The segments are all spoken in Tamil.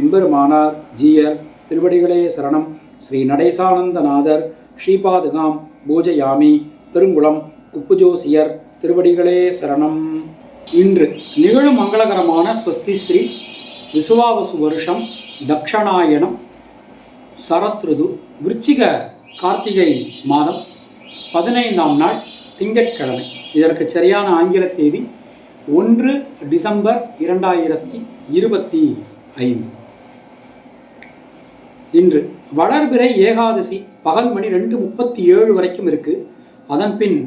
எம்பெருமானார் ஜீயர் திருவடிகளே சரணம். ஸ்ரீ நடேசானந்தநாதர் ஸ்ரீபாதுகாம் பூஜயாமி பெருங்குளம் குப்புஜோசியர் திருவடிகளே சரணம். இன்று நிகழும் மங்களகரமான ஸ்வஸ்தி ஸ்ரீ விசுவாவசு வருஷம் தக்ஷணாயனம் சரத்ருது விருச்சிக கார்த்திகை மாதம் பதினைந்தாம் நாள் திங்கட்கிழமை. இதற்கு சரியான ஆங்கில தேதி ஒன்று டிசம்பர் இரண்டாயிரத்தி இருபத்தி ஐந்து. இன்று வளர்பிறை ஏகாதசி பகல் மணி ரெண்டு முப்பத்தி ஏழு வரைக்கும் இருக்கு. அதன் பின்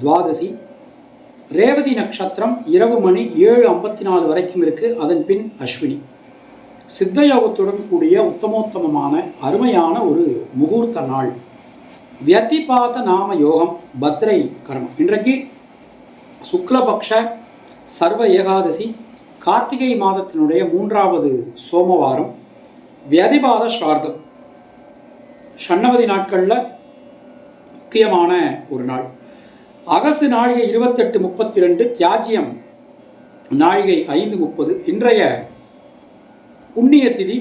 துவாதசி ரேவதி நட்சத்திரம் இரவு மணி ஏழு ஐம்பத்தி நாலு வரைக்கும் இருக்கு. அதன் பின் அஸ்வினி. சித்தயோகத்துடன் கூடிய உத்தமோத்தமமான அருமையான ஒரு முகூர்த்த நாள். வியதிபாத நாம யோகம் பத்ரை கர்மம். இன்றைக்கு சுக்லபக்ஷ சர்வ ஏகாதசி கார்த்திகை மாதத்தினுடைய மூன்றாவது சோமவாரம். வியதிபாத ஸ்ரார்த்தம் ஷண்ணவதி நாட்களில் முக்கியமான ஒரு நாள். அகசு நாழிகை இருபத்தெட்டு முப்பத்தி ரெண்டு தியாஜியம் நாழிகை ஐந்து முப்பது இன்றைய புண்ணிய திதி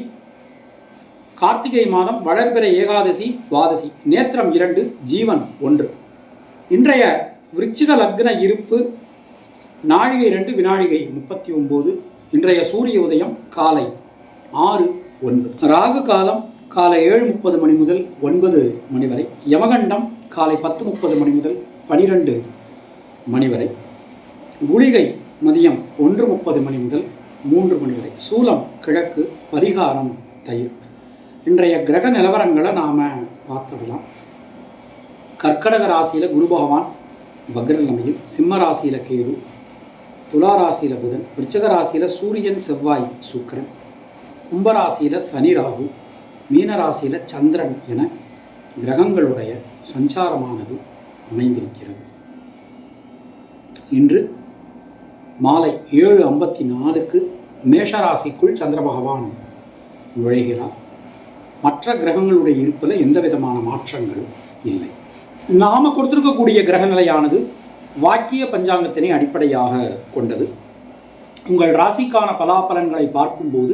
கார்த்திகை மாதம் வளர்பிறை ஏகாதசி துவாதசி நேத்திரம் இரண்டு ஜீவன் ஒன்று. இன்றைய விருச்சிக லக்ன இருப்பு நாழிகை ரெண்டு வினாழிகை முப்பத்தி ஒம்பது இன்றைய சூரிய உதயம் காலை ஆறு. ஒன்பது. ராகு காலம் காலை ஏழு முப்பது மணி முதல் ஒன்பது மணி வரை. யமகண்டம் காலை பத்து முப்பது மணி முதல் பனிரெண்டு மணி வரை. குளிகை மதியம் ஒன்று முப்பது மணி முதல் மூன்று மணி வரை. சூலம் கிழக்கு பரிகாரம் தயிர். இன்றைய கிரக நிலவரங்களை நாம் பார்த்துடலாம். கர்க்கடக ராசியில் குரு பகவான் வக்ரநிலைமையில் சிம்ம ராசியில் கேது துலா ராசியில் புதன் விருச்சக ராசியில் சூரியன் செவ்வாய் சுக்கிரன். கும்பராசியில் சனி ராகு மீனராசியில் சந்திரன் என கிரகங்களுடைய சஞ்சாரமானது அமைந்திருக்கிறது. இன்று மாலை ஏழு ஐம்பத்தி நாலுக்கு மேஷராசிக்குள் சந்திர பகவான் நுழைகிறார். மற்ற கிரகங்களுடைய இருப்பில் எந்த விதமான மாற்றங்களும் இல்லை. நாம கொடுத்துருக்கக்கூடிய கிரக நிலையானது வாக்கிய பஞ்சாங்கத்தினை அடிப்படையாக கொண்டது. உங்கள் ராசிக்கான பலாபலன்களை பார்க்கும்போது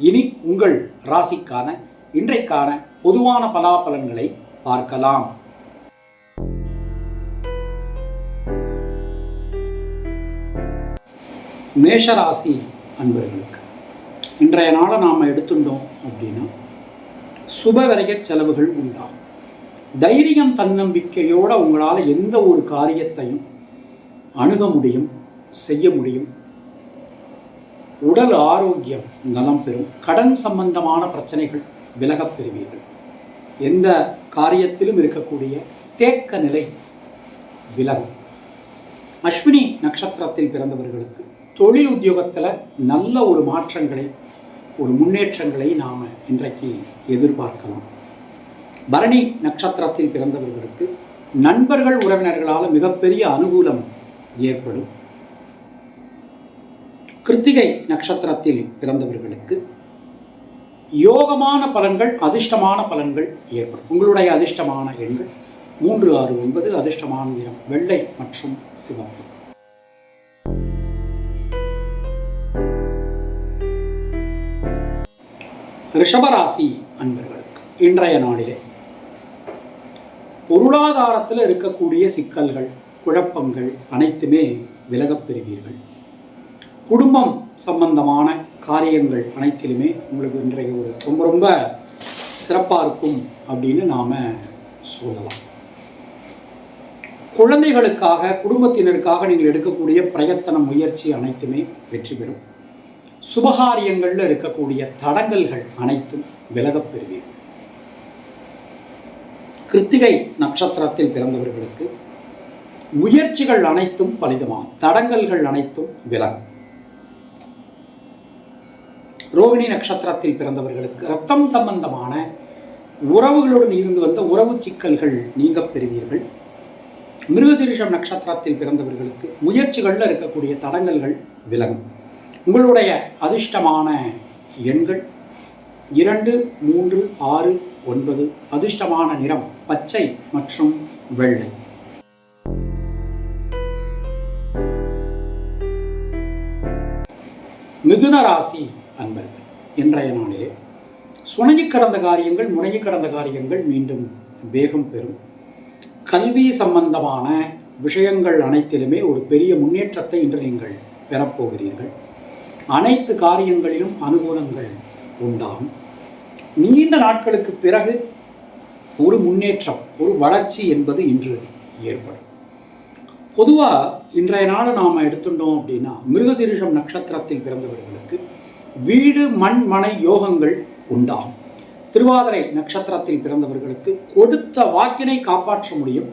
இனி உங்கள் ராசிக்கான இன்றைக்கான பொதுவான பலாபலன்களை பார்க்கலாம். மேஷராசி அன்பர்களுக்கு இன்றைய நாளை நாம் எடுத்துட்டோம் அப்படின்னா சுபவரைய செலவுகள் உண்டாகும். தைரியம் தன்னம்பிக்கையோடு உங்களால் எந்த ஒரு காரியத்தையும் அணுக முடியும் செய்ய முடியும். உடல் ஆரோக்கியம் நலம் பெறும். கடன் சம்பந்தமான பிரச்சனைகள் விலகப் பெறுவீர்கள். எந்த காரியத்திலும் இருக்கக்கூடிய தேக்க நிலை விலகும். அஸ்வினி நட்சத்திரத்தில் பிறந்தவர்களுக்கு தொழில் உத்தியோகத்தில் நல்ல ஒரு மாற்றங்களை ஒரு முன்னேற்றங்களை நாம் இன்றைக்கு எதிர்பார்க்கலாம். பரணி நட்சத்திரத்தில் பிறந்தவர்களுக்கு நண்பர்கள் உறவினர்களால் மிகப்பெரிய அனுகூலம் ஏற்படும். கிருத்திகை நட்சத்திரத்தில் பிறந்தவர்களுக்கு யோகமான பலன்கள் அதிர்ஷ்டமான பலன்கள் ஏற்படும். உங்களுடைய அதிர்ஷ்டமான எண்கள் மூன்று ஆறு ஒன்பது அதிர்ஷ்டமான நிறம் வெள்ளை மற்றும் சிவப்பு. ரிஷபராசி அன்பர்களுக்கு இன்றைய நாளிலே பொருளாதாரத்தில் இருக்கக்கூடிய சிக்கல்கள் குழப்பங்கள் அனைத்துமே விலகப் பெறுவீர்கள். குடும்பம் சம்பந்தமான காரியங்கள் அனைத்திலுமே உங்களுக்கு இன்றைய ஒரு ரொம்ப ரொம்ப சிறப்பாக இருக்கும் அப்படின்னு நாம் சொல்லலாம். குழந்தைகளுக்காக குடும்பத்தினருக்காக நீங்கள் எடுக்கக்கூடிய பிரயத்தன முயற்சி அனைத்துமே வெற்றி பெறும். சுபகாரியங்களில் இருக்கக்கூடிய தடங்கல்கள் அனைத்தும் விலகப் பெறுவீர்கள். கிருத்திகை நட்சத்திரத்தில் பிறந்தவர்களுக்கு முயற்சிகள் அனைத்தும் பலிதமாகும். தடங்கல்கள் அனைத்தும் விலகும். ரோகிணி நட்சத்திரத்தில் பிறந்தவர்களுக்கு ரத்தம் சம்பந்தமான உறவுகளுடன் இருந்து வந்த உறவு சிக்கல்கள் நீங்க பெறுவீர்கள். மிருகசீரிஷம் நட்சத்திரத்தில் பிறந்தவர்களுக்கு முயற்சிகளில் இருக்கக்கூடிய தடங்கல்கள் விலகும். உங்களுடைய அதிர்ஷ்டமான எண்கள் இரண்டு மூன்று ஆறு ஒன்பது அதிர்ஷ்டமான நிறம் பச்சை மற்றும் வெள்ளை. மிதுன ராசி அன்பர்கள் இன்றைய நாளிலே சுணங்கி கடந்த காரியங்கள் முடங்கி கடந்த காரியங்கள் மீண்டும் வேகம் பெறும். கல்வி சம்பந்தமான விஷயங்கள் அனைத்திலுமே ஒரு பெரிய முன்னேற்றத்தை இன்று நீங்கள் பெறப்போகிறீர்கள். அனைத்து காரியங்களிலும் அனுகூலங்கள் உண்டாகும். நீண்ட நாட்களுக்கு பிறகு ஒரு முன்னேற்றம் ஒரு வளர்ச்சி என்பது இன்று ஏற்படும். பொதுவாக இன்றைய நாள் நாம் எடுத்துட்டோம் அப்படின்னா மிருகசீரிஷம் நட்சத்திரத்தில் பிறந்தவர்களுக்கு வீடு மண் மனை யோகங்கள் உண்டாகும். திருவாதிரை நட்சத்திரத்தில் பிறந்தவர்களுக்கு கொடுத்த வாக்கினை காப்பாற்ற முடியும்.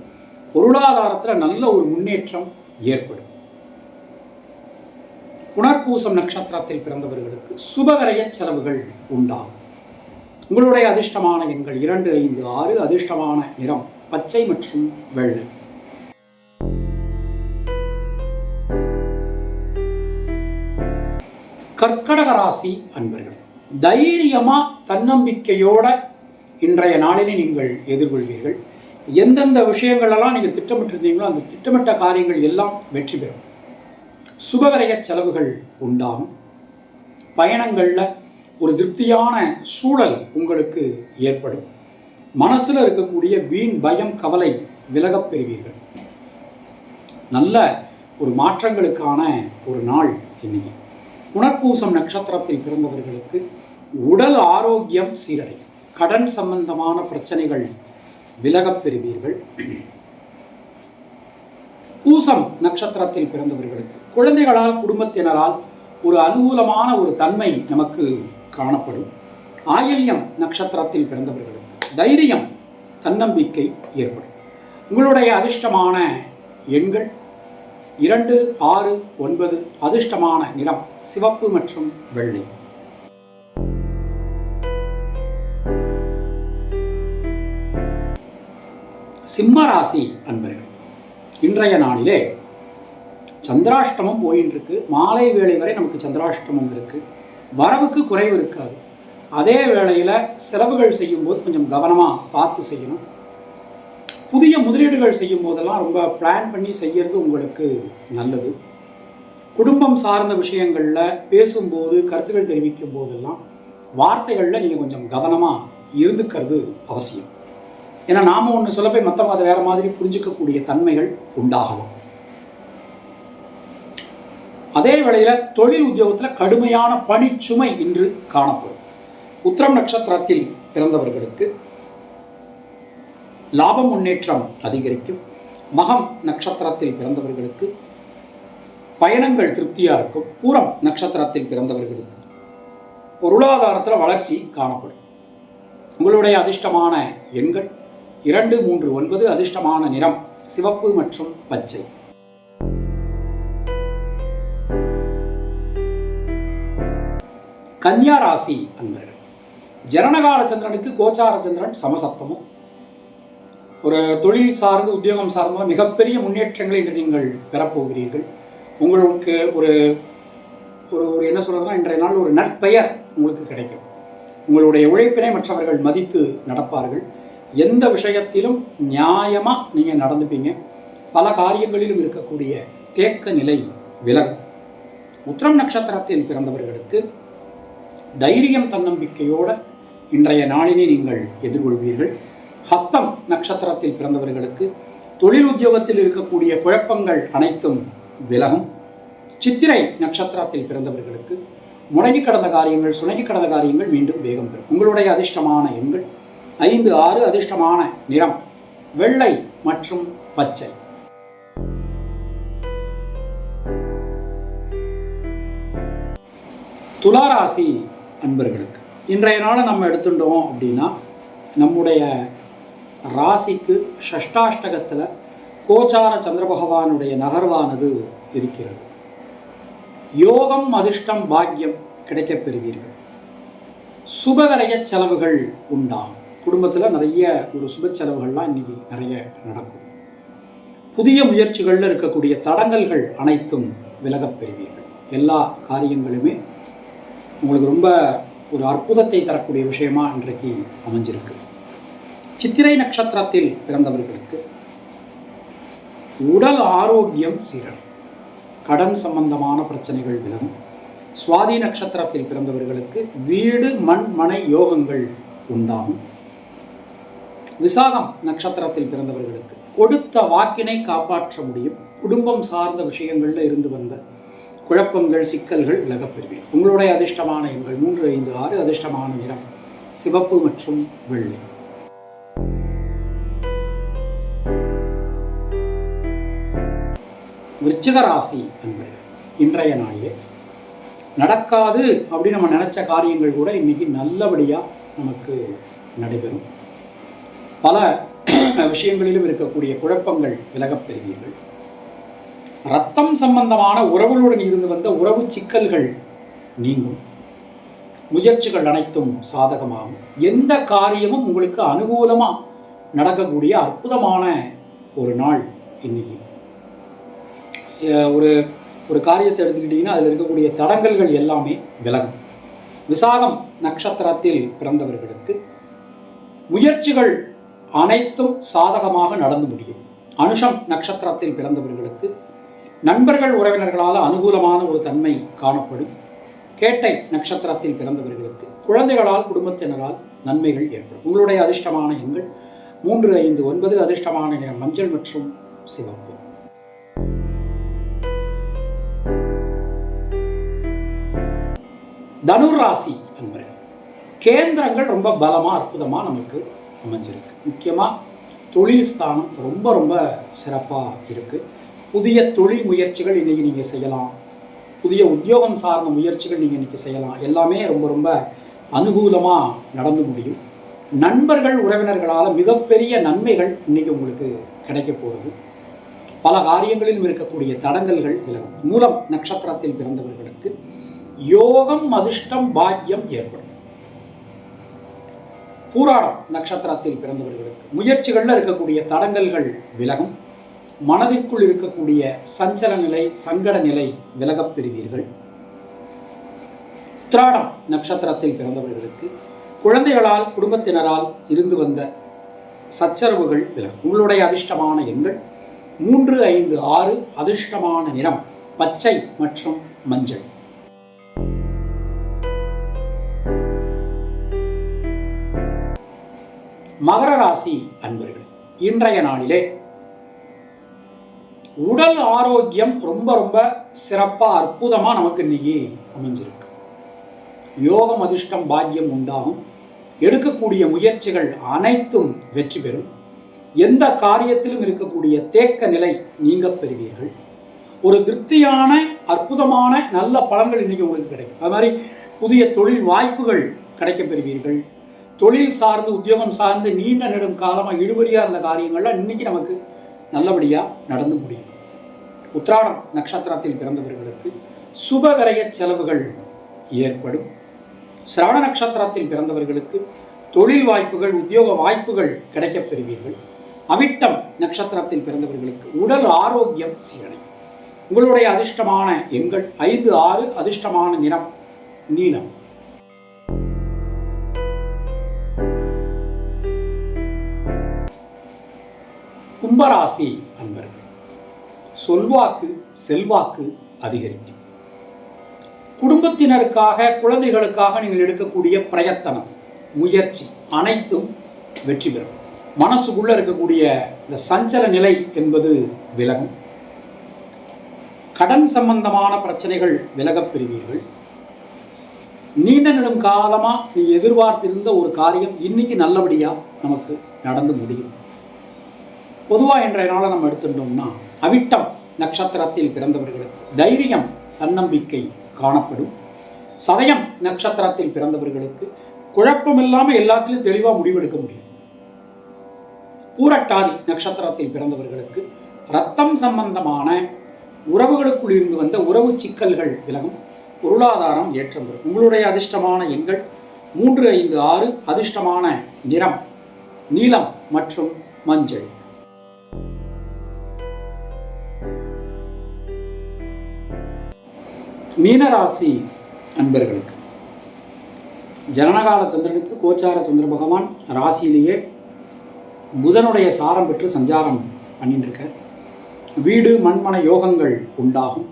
பொருளாதாரத்தில் நல்ல ஒரு முன்னேற்றம் ஏற்படும். புனர்பூசம் நட்சத்திரத்தில் பிறந்தவர்களுக்கு சுபகரைய செலவுகள் உண்டாகும். உங்களுடைய அதிர்ஷ்டமான எண்கள் இரண்டு ஐந்து ஆறு அதிர்ஷ்டமான நிறம் பச்சை மற்றும் வெள்ளை. கர்க்கடக ராசி அன்பர்கள் தைரியமா தன்னம்பிக்கையோட இன்றைய நாளிலே நீங்கள் எதிர்கொள்வீர்கள். எந்தெந்த விஷயங்களெல்லாம் நீங்கள் திட்டமிட்டிருந்தீங்களோ அந்த திட்டமிட்ட காரியங்கள் எல்லாம் வெற்றி பெறும். சுபகரைய செலவுகள் உண்டாகும். பயணங்களில் ஒரு திருப்தியான சூழல் உங்களுக்கு ஏற்படும். மனசில் இருக்கக்கூடிய வீண் பயம் கவலை விலகப் பெறுவீர்கள். நல்ல ஒரு மாற்றங்களுக்கான ஒரு நாள் இன்னைக்கு. புனர்பூசம் நட்சத்திரத்தில் பிறந்தவர்களுக்கு உடல் ஆரோக்கியம் சீரடையும் கடன் சம்பந்தமான பிரச்சனைகள் விலகப் பெறுவீர்கள். பூசம் நட்சத்திரத்தில் பிறந்தவர்களுக்கு குழந்தைகளால் குடும்பத்தினரால் ஒரு அனுகூலமான ஒரு தன்மை நமக்கு காணப்படும். ஆயில்யம் நட்சத்திரத்தில் பிறந்தவர்களுக்கு தைரியம் தன்னம்பிக்கை ஏற்படும். உங்களுடைய அதிர்ஷ்டமான எண்கள் இரண்டு ஆறு ஒன்பது அதிர்ஷ்டமான நிறம் சிவப்பு மற்றும் வெள்ளை. சிம்ம ராசி அன்பர்கள் இன்றைய நாளிலே சந்திராஷ்டமம் போயின்னு இருக்கு மாலை வேளை வரை நமக்கு சந்திராஷ்டமம் இருக்கு. வரவுக்கு குறைவு இருக்காது. அதே வேளையில் செலவுகள் செய்யும்போது கொஞ்சம் கவனமாக பார்த்து செய்யணும். புதிய முதலீடுகள் செய்யும் போதெல்லாம் ரொம்ப பிளான் பண்ணி செய்யறது உங்களுக்கு நல்லது. குடும்பம் சார்ந்த விஷயங்களில் பேசும்போது கருத்துக்கள் தெரிவிக்கும் போதெல்லாம் வார்த்தைகளில் நீங்கள் கொஞ்சம் கவனமாக இருந்துக்கிறது அவசியம். ஏன்னா நாம் ஒன்று சொல்ல போய் மற்றவங்க அதை வேறு மாதிரி புரிஞ்சிக்கக்கூடிய தன்மைகள் உண்டாகலாம். அதே வேளையில் தொழில் உத்தியோகத்தில் கடுமையான பணிச்சுமை இன்று காணப்படும். உத்திரம் நட்சத்திரத்தில் பிறந்தவர்களுக்கு லாப முன்னேற்றம் அதிகரிக்கும். மகம் நட்சத்திரத்தில் பிறந்தவர்களுக்கு பயணங்கள் திருப்தியாக இருக்கும். பூரம் நட்சத்திரத்தில் பிறந்தவர்களுக்கு பொருளாதாரத்தில் வளர்ச்சி காணப்படும். உங்களுடைய அதிர்ஷ்டமான எண்கள் இரண்டு மூன்று ஒன்பது அதிர்ஷ்டமான நிறம் சிவப்பு மற்றும் பச்சை. கன்னியா ராசி அன்பர்கள் ஜனனகால சந்திரனுக்கு கோச்சார சந்திரன் சமசப்தமும் ஒரு தொழில் சார்ந்து உத்தியோகம் சார்ந்த மிகப்பெரிய முன்னேற்றங்களை இன்று நீங்கள் பெறப்போகிறீர்கள். உங்களுக்கு ஒரு ஒரு ஒரு என்ன சொல்கிறதுனா இன்றைய நாள் ஒரு நற்பெயர் உங்களுக்கு கிடைக்கும். உங்களுடைய உழைப்பினை மற்றவர்கள் மதித்து நடப்பார்கள். எந்த விஷயத்திலும் நியாயமாக நீங்கள் நடந்துப்பீங்க. பல காரியங்களிலும் இருக்கக்கூடிய தேக்க நிலை விலகும். உத்திரம் நட்சத்திரத்தில் பிறந்தவர்களுக்கு தைரியம் தன்னம்பிக்கையோட இன்றைய நாளினை நீங்கள் எதிர்கொள்வீர்கள். ஹஸ்தம் நட்சத்திரத்தில் பிறந்தவர்களுக்கு தொழில் உத்தியோகத்தில் இருக்கக்கூடிய குழப்பங்கள் அனைத்தும் விலகும். சித்திரை நட்சத்திரத்தில் பிறந்தவர்களுக்கு முடங்கி கடந்த காரியங்கள் சுணங்கி கடந்த காரியங்கள் மீண்டும் வேகம் பெறும். உங்களுடைய அதிர்ஷ்டமான எண்கள் ஐந்து ஆறு அதிர்ஷ்டமான நிறம் வெள்ளை மற்றும் பச்சை. துளாராசி அன்பர்களுக்கு இன்றைய நாளை நம்ம எடுத்துட்டோம் அப்படின்னா நம்முடைய ராசிக்கு ஷஷ்டாஷ்டகத்தில் கோச்சார சந்திர பகவானுடைய நகர்வானது இருக்கிறது. யோகம் அதிர்ஷ்டம் பாக்கியம் கிடைக்கப் பெறுவீர்கள் சுபகரைய செலவுகள் உண்டாகும். குடும்பத்தில் நிறைய ஒரு சுப செலவுகள்லாம் இன்னைக்கு நிறைய நடக்கும். புதிய முயற்சிகளில் இருக்கக்கூடிய தடங்கல்கள் அனைத்தும் விலகப் பெறுவீர்கள். எல்லா காரியங்களுமே உங்களுக்கு ரொம்ப ஒரு அற்புதத்தை தரக்கூடிய விஷயமா இன்றைக்கு அமைஞ்சிருக்கு. சித்திரை நட்சத்திரத்தில் பிறந்தவர்களுக்கு உடல் ஆரோக்கியம் சீரடை கடன் சம்பந்தமான பிரச்சனைகள் விலகும். சுவாதி நட்சத்திரத்தில் பிறந்தவர்களுக்கு வீடு மண் மனை யோகங்கள் உண்டாகும். விசாகம் நட்சத்திரத்தில் பிறந்தவர்களுக்கு கொடுத்த வாக்கினை காப்பாற்ற முடியும். குடும்பம் சார்ந்த விஷயங்களில் இருந்து வந்த குழப்பங்கள் சிக்கல்கள் விலகப்பெறுவீர்கள் உங்களுடைய அதிர்ஷ்டமான எண்கள் மூன்று ஐந்து ஆறு அதிர்ஷ்டமான நிறம் சிவப்பு மற்றும் வெள்ளை. விருச்சிக ராசி என்பது. இன்றைய நாளிலே நடக்காது அப்படின்னு நம்ம நினச்ச காரியங்கள் கூட இன்றைக்கி நல்லபடியாக நமக்கு நடைபெறும். பல விஷயங்களிலும் இருக்கக்கூடிய குழப்பங்கள் விலகப் பெறுவீர்கள் ரத்தம் சம்பந்தமான உறவுகளுடன் இருந்து வந்த உறவு சிக்கல்கள் நீங்கும். முயற்சிகள் அனைத்தும் சாதகமாகும். எந்த காரியமும் உங்களுக்கு அனுகூலமாக நடக்கக்கூடிய அற்புதமான ஒரு நாள் இன்னைக்கு. ஒரு ஒரு காரியத்தை எடுத்துக்கிட்டிங்கன்னா அதில் இருக்கக்கூடிய தடங்கல்கள் எல்லாமே விலகும். விசாகம் நட்சத்திரத்தில் பிறந்தவர்களுக்கு முயற்சிகள் அனைத்தும் சாதகமாக நடந்து முடியும். அனுஷம் நட்சத்திரத்தில் பிறந்தவர்களுக்கு நண்பர்கள் உறவினர்களால் அனுகூலமான ஒரு தன்மை காணப்படும். கேட்டை நட்சத்திரத்தில் பிறந்தவர்களுக்கு குழந்தைகளால் குடும்பத்தினரால் நன்மைகள் ஏற்படும். உங்களுடைய அதிர்ஷ்டமான எண்கள் மூன்று ஐந்து ஒன்பது அதிர்ஷ்டமான நிறம் மஞ்சள் மற்றும் சிவப்பு. தனுர் ராசி அன்பர்கள் கேந்திரங்கள் ரொம்ப பலமாக அற்புதமாக நமக்கு அமைஞ்சிருக்கு. முக்கியமாக தொழில் ஸ்தானம் ரொம்ப ரொம்ப சிறப்பாக இருக்குது புதிய தொழில் முயற்சிகள் இன்றைக்கி நீங்கள் செய்யலாம். புதிய உத்தியோகம் சார்ந்த முயற்சிகள் நீங்கள் இன்றைக்கி செய்யலாம். எல்லாமே ரொம்ப ரொம்ப அனுகூலமாக நடந்து முடியும். நண்பர்கள் உறவினர்களால் மிகப்பெரிய நன்மைகள் இன்றைக்கி உங்களுக்கு கிடைக்க போகுது. பல காரியங்களிலும் இருக்கக்கூடிய தடங்கல்கள் விலகும். மூலம் நட்சத்திரத்தில் பிறந்தவர்களுக்கு யோகம் அதிர்ஷ்டம் பாக்கியம் ஏற்படும். பூராடம் நட்சத்திரத்தில் பிறந்தவர்களுக்கு முயற்சிகளில் இருக்கக்கூடிய தடங்கல்கள் விலகும். மனதிற்குள் இருக்கக்கூடிய சஞ்சல நிலை சங்கட நிலை விலகப் பெறுவீர்கள். உத்ராடம் நட்சத்திரத்தில் பிறந்தவர்களுக்கு குழந்தைகளால் குடும்பத்தினரால் இருந்து வந்த சச்சரவுகள் விலகும். உங்களுடைய அதிர்ஷ்டமான எண்கள் மூன்று ஐந்து ஆறு அதிர்ஷ்டமான நிறம் பச்சை மற்றும் மஞ்சள். மகர ராசி அன்பர்கள் இன்றைய நாளிலே உடல் ஆரோக்கியம் ரொம்ப ரொம்ப சிறப்பாக அற்புதமாக நமக்கு இன்னைக்கு அமைஞ்சிருக்கு. யோகம் அதிர்ஷ்டம் பாக்கியம் உண்டாகும். எடுக்கக்கூடிய முயற்சிகள் அனைத்தும் வெற்றி பெறும். எந்த காரியத்திலும் இருக்கக்கூடிய தேக்க நிலை நீங்க பெறுவீர்கள். ஒரு திருப்தியான அற்புதமான நல்ல பலன்கள் இன்னைக்கு உங்களுக்கு கிடைக்கும். அது மாதிரி புதிய தொழில் வாய்ப்புகள் கிடைக்க பெறுவீர்கள். தொழில் சார்ந்து உத்தியோகம் சார்ந்து நீண்ட நெடும் காலமாக இழுபறியாக இருந்த காரியங்கள்லாம் இன்னைக்கு நமக்கு நல்லபடியாக நடந்து முடியும். உத்ராடம் நட்சத்திரத்தில் பிறந்தவர்களுக்கு சுபகரைய செலவுகள் ஏற்படும். சிரவண நட்சத்திரத்தில் பிறந்தவர்களுக்கு தொழில் வாய்ப்புகள் உத்தியோக வாய்ப்புகள் கிடைக்கப் பெறுவீர்கள். அவிட்டம் நட்சத்திரத்தில் பிறந்தவர்களுக்கு உடல் ஆரோக்கியம் சீரடையும். உங்களுடைய அதிர்ஷ்டமான எண்கள் ஐந்து ஆறு அதிர்ஷ்டமான நிறம் நீளம் கும்பராசி அன்பர்கள் சொல்வாக்கு செல்வாக்கு அதிகரிக்கும். குடும்பத்தினருக்காக குழந்தைகளுக்காக நீங்கள் எடுக்கக்கூடிய பிரயத்தனம் முயற்சி அனைத்தும் வெற்றி பெறும். மனசுக்குள்ள இருக்கக்கூடிய இந்த சஞ்சல நிலை என்பது விலகும். கடன் சம்பந்தமான பிரச்சனைகள் விலகப் பெறுவீர்கள். நீண்ட நெடும் காலமாக நீங்கள் எதிர்பார்த்திருந்த ஒரு காரியம் இன்னைக்கு நல்லபடியாக நமக்கு நடந்து முடியும். பொதுவாக இன்றைய நாளை நம்ம எடுத்துட்டோம்னா அவிட்டம் நட்சத்திரத்தில் பிறந்தவர்களுக்கு தைரியம் தன்னம்பிக்கை காணப்படும். சதயம் நட்சத்திரத்தில் பிறந்தவர்களுக்கு குழப்பம் இல்லாமல் எல்லாத்திலும் தெளிவாக முடிவெடுக்க முடியும். பூரட்டாதி நட்சத்திரத்தில் பிறந்தவர்களுக்கு ரத்தம் சம்பந்தமான உறவுகளுக்குள் இருந்து வந்த உறவு சிக்கல்கள் விலகும் பொருளாதாரம் ஏற்றம் பெறும். உங்களுடைய அதிர்ஷ்டமான எண்கள் மூன்று ஐந்து ஆறு அதிர்ஷ்டமான நிறம் நீலம் மற்றும் மஞ்சள். மீனராசி அன்பர்களுக்கு ஜனனகால சந்திரனுக்கு கோச்சார சந்திர பகவான் ராசியிலேயே புதனுடைய சாரம் பெற்று சஞ்சாரம் பண்ணிட்டு இருக்கார் வீடு மண்மன யோகங்கள் உண்டாகும்.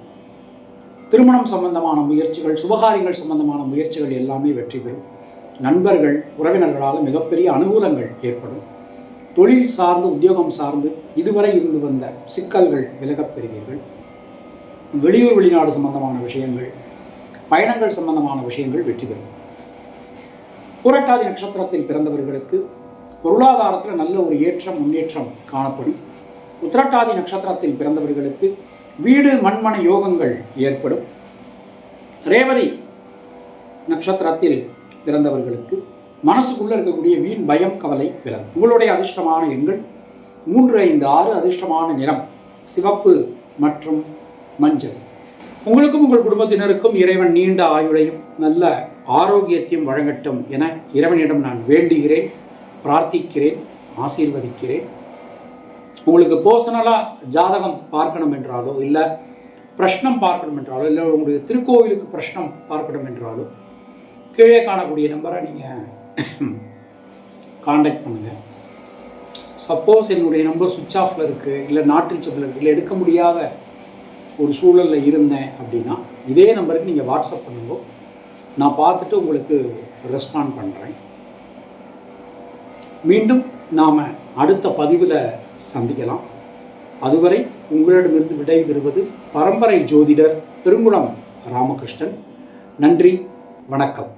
திருமணம் சம்பந்தமான முயற்சிகள் சுபகாரியங்கள் சம்பந்தமான முயற்சிகள் எல்லாமே வெற்றி பெறும். நண்பர்கள் உறவினர்களால் மிகப்பெரிய அனுகூலங்கள் ஏற்படும். தொழில் சார்ந்து உத்தியோகம் சார்ந்து இதுவரை இருந்து வந்த சிக்கல்கள் விலகப் பெறுவீர்கள். வெளியூர் வெளிநாடு சம்பந்தமான விஷயங்கள் பயணங்கள் சம்பந்தமான விஷயங்கள் வெற்றி பெறும். புரட்டாதி நட்சத்திரத்தில் பிறந்தவர்களுக்கு பொருளாதாரத்தில் நல்ல ஒரு ஏற்றம் முன்னேற்றம் காணப்படும். உத்திரட்டாதி நட்சத்திரத்தில் பிறந்தவர்களுக்கு வீடு மண்மன யோகங்கள் ஏற்படும். ரேவதி நட்சத்திரத்தில் பிறந்தவர்களுக்கு மனசுக்குள்ளே இருக்கக்கூடிய வீண் பயம் கவலை விலகும் உங்களுடைய அதிர்ஷ்டமான எண்கள் மூன்று ஐந்து ஆறு அதிர்ஷ்டமான நிறம் சிவப்பு மற்றும் மஞ்சள். உங்களுக்கும் உங்கள் குடும்பத்தினருக்கும் இறைவன் நீண்ட ஆயுளையும் நல்ல ஆரோக்கியத்தையும் வழங்கட்டும் என இறைவனிடம் நான் வேண்டுகிறேன் பிரார்த்திக்கிறேன் ஆசீர்வதிக்கிறேன். உங்களுக்கு பர்சனலாக ஜாதகம் பார்க்கணும் என்றாலோ இல்லை பிரஷ்னம் பார்க்கணும் என்றாலோ இல்லை உங்களுடைய திருக்கோவிலுக்கு பிரஷ்னம் பார்க்கணும் என்றாலோ கீழே காணக்கூடிய நம்பரை நீங்கள் காண்டாக்ட் பண்ணுங்கள் சப்போஸ் என்னுடைய நம்பர் சுவிட்ச் ஆஃபில் இருக்குது இல்லை நாட்டில் செப்பில் இருக்குது இல்லை எடுக்க முடியாத ஒரு சூழலில் இருந்தேன் அப்படின்னா இதே நம்பருக்கு நீங்கள் வாட்ஸ்அப் பண்ணுங்க. நான் பார்த்துட்டு உங்களுக்கு ரெஸ்பாண்ட் பண்ணுறேன் மீண்டும் நாம் அடுத்த பதிவில் சந்திக்கலாம். அதுவரை உங்களிடமிருந்து விடைபெறுவது பரம்பரை ஜோதிடர் பெருங்குளம் ராமகிருஷ்ணன். நன்றி வணக்கம்.